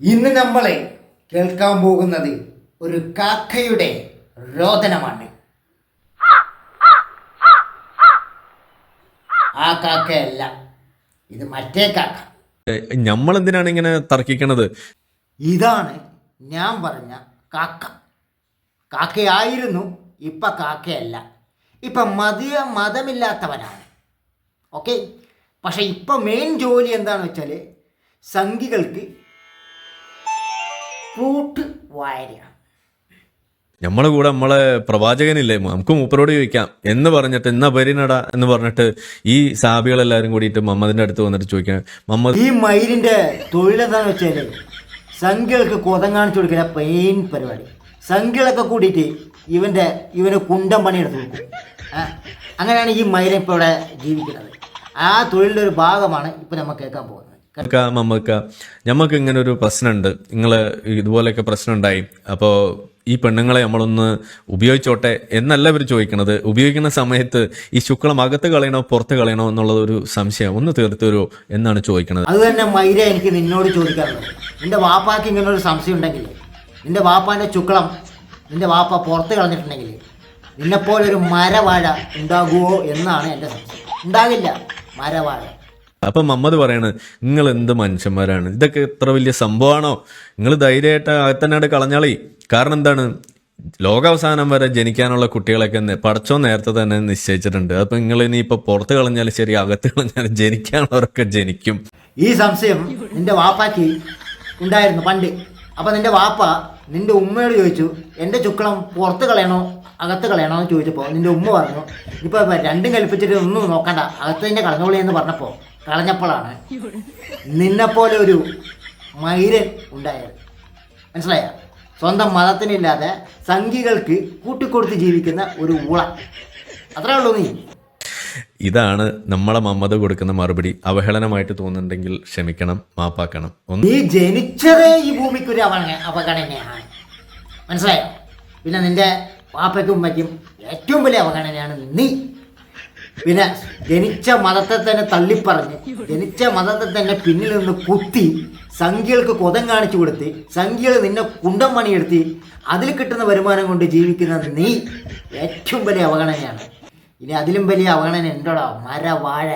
ഇന്ന് നമ്മളെ കേൾക്കാൻ പോകുന്നത് ഒരു കാക്കയുടെ രോദനമാണ്. ആ കാക്കയല്ല ഇത് മറ്റേ കാക്ക. നമ്മൾ എന്തിനാണ് ഇങ്ങനെ തർക്കിക്കണത്? ഇതാണ് ഞാൻ പറഞ്ഞ കാക്ക. കാക്കയായിരുന്നു ഇപ്പം കാക്കയല്ല. ഇപ്പം മതിയ മതമില്ലാത്തവനാണ്. ഓക്കെ? പക്ഷേ ഇപ്പം മെയിൻ ജോലി എന്താണെന്ന് വെച്ചാൽ സംഘികൾക്ക് ഫ്രൂട്ട് വായനയാണ് നമ്മളെ കൂടെ നമ്മളെ പ്രവാചകനില്ലേ? നമുക്ക് മൂപ്പരോട് ചോദിക്കാം. എന്ന് പറഞ്ഞിട്ട് എന്നാ പരിനട എന്ന് പറഞ്ഞിട്ട് ഈ സാബികളെല്ലാരും കൂടിയിട്ട് മമ്മദിന്റെ അടുത്ത് വന്നിട്ട് ചോദിക്കാൻ മമ്മദ് ഈ മയിലിന്റെ തൊഴിലെന്താണെന്ന് വെച്ചാൽ സംഖ്യകൾക്ക് കൊതം കാണിച്ചു കൊടുക്കുന്ന പെയിൻ പരിപാടി. സംഖ്യകളൊക്കെ കൂടിയിട്ട് ഇവന്റെ ഇവന് കുണ്ടം പണിയെടുത്ത് കൊടുക്കും. അങ്ങനെയാണ് ഈ മയിലൻ ഇപ്പോൾ ഇവിടെ ജീവിക്കുന്നത്. ആ തൊഴിലിന്റെ ഒരു ഭാഗമാണ് ഇപ്പൊ നമ്മൾ കേൾക്കാൻ പോകുന്നത്. മമ്മക്ക ഞമ്മക്ക് ഇങ്ങനെ ഒരു പ്രശ്നമുണ്ട് നിങ്ങൾ ഇതുപോലെയൊക്കെ പ്രശ്നം ഉണ്ടായി അപ്പോൾ ഈ പെണ്ണുങ്ങളെ നമ്മളൊന്ന് ഉപയോഗിച്ചോട്ടെ എന്നല്ല ഇവർ ചോദിക്കണത്. ഉപയോഗിക്കുന്ന സമയത്ത് ഈ ശുക്ലം അകത്ത് കളയണോ പുറത്ത് കളയണോ എന്നുള്ളത് ഒരു സംശയം. ഒന്ന് തീർത്തുവരുമോ എന്നാണ് ചോദിക്കണത്. അത് തന്നെ മൈര എനിക്ക് നിന്നോട് ചോദിക്കാറുണ്ട് നിന്റെ വാപ്പാക്ക് ഇങ്ങനെ ഒരു സംശയം ഉണ്ടെങ്കിൽ നിന്റെ വാപ്പാന്റെ ശുക്ലം നിന്റെ വാപ്പ പുറത്ത് കളഞ്ഞിട്ടുണ്ടെങ്കിൽ നിന്നെപ്പോലൊരു മരവാഴ ഉണ്ടാകുമോ എന്നാണ് എന്റെ സംശയം. ഉണ്ടാകില്ല മരവാഴ. അപ്പൊ മമ്മദ് പറയാണ് നിങ്ങൾ എന്ത് മനുഷ്യന്മാരാണ്? ഇതൊക്കെ എത്ര വലിയ സംഭവമാണോ? നിങ്ങൾ ധൈര്യമായിട്ട് അകത്തന്നാട് കളഞ്ഞാളി. കാരണം എന്താണ്? ലോകാവസാനം വരെ ജനിക്കാനുള്ള കുട്ടികളൊക്കെ പഠിച്ചോ നേരത്തെ തന്നെ നിശ്ചയിച്ചിട്ടുണ്ട്. അപ്പൊ നിങ്ങൾ ഇനി ഇപ്പൊ പുറത്ത് കളഞ്ഞാലും ശരി അകത്ത് കളഞ്ഞാലും ജനിക്കാനുള്ളവരൊക്കെ ജനിക്കും. ഈ സംശയം നിന്റെ വാപ്പാക്ക് ഉണ്ടായിരുന്നു പണ്ട്. അപ്പം നിന്റെ വാപ്പ നിന്റെ ഉമ്മയോട് ചോദിച്ചു എന്റെ ചുക്കളം പുറത്ത് കളയണോ അകത്ത് കളയണോ? എന്ന് ചോദിച്ചപ്പോൾ നിന്റെ ഉമ്മ പറഞ്ഞു ഇപ്പോൾ രണ്ടും കൽപ്പിച്ചിട്ട് ഒന്നും നോക്കണ്ട. അകത്ത് തന്നെ കളഞ്ഞോളി എന്ന് പറഞ്ഞപ്പോൾ കളഞ്ഞപ്പോഴാണ് നിന്നെപ്പോലെ ഒരു മൈരൻ ഉണ്ടായത്. മനസ്സിലായ? സ്വന്തം മതത്തിനില്ലാതെ സംഘികൾക്ക് കൂട്ടിക്കൊടുത്ത് ജീവിക്കുന്ന ഒരു ഊള. അത്രേ ഉള്ളൂ നീ. ഇതാണ് നമ്മളെ മമ്മത കൊടുക്കുന്ന മറുപടി. അവഹേളനമായിട്ട് തോന്നുന്നുണ്ടെങ്കിൽ ക്ഷമിക്കണം മാപ്പാക്കണം. നീ ജനിച്ചതേ ഈ ഭൂമിക്ക് ഒരു അവഗണ അവഗണനയാണ്. മനസ്സിലായോ? പിന്നെ നിന്റെ പാപ്പയ്ക്കും ഉമ്മയ്ക്കും ഏറ്റവും വലിയ അവഗണനയാണ് നീ. പിന്നെ ജനിച്ച മതത്തെ തന്നെ തള്ളിപ്പറഞ്ഞ് ജനിച്ച മതത്തെ തന്നെ പിന്നിൽ നിന്ന് കുത്തി സംഖ്യകൾക്ക് കൊതം കാണിച്ചു കൊടുത്ത് സംഖ്യകൾ നിന്നെ കുണ്ടം പണിയെടുത്തി അതിൽ കിട്ടുന്ന വരുമാനം കൊണ്ട് ജീവിക്കുന്ന നീ ഏറ്റവും വലിയ അവഗണനയാണ്. ഇനി അതിലും വലിയ അവഗണന ഉണ്ടോടാ മര വാഴ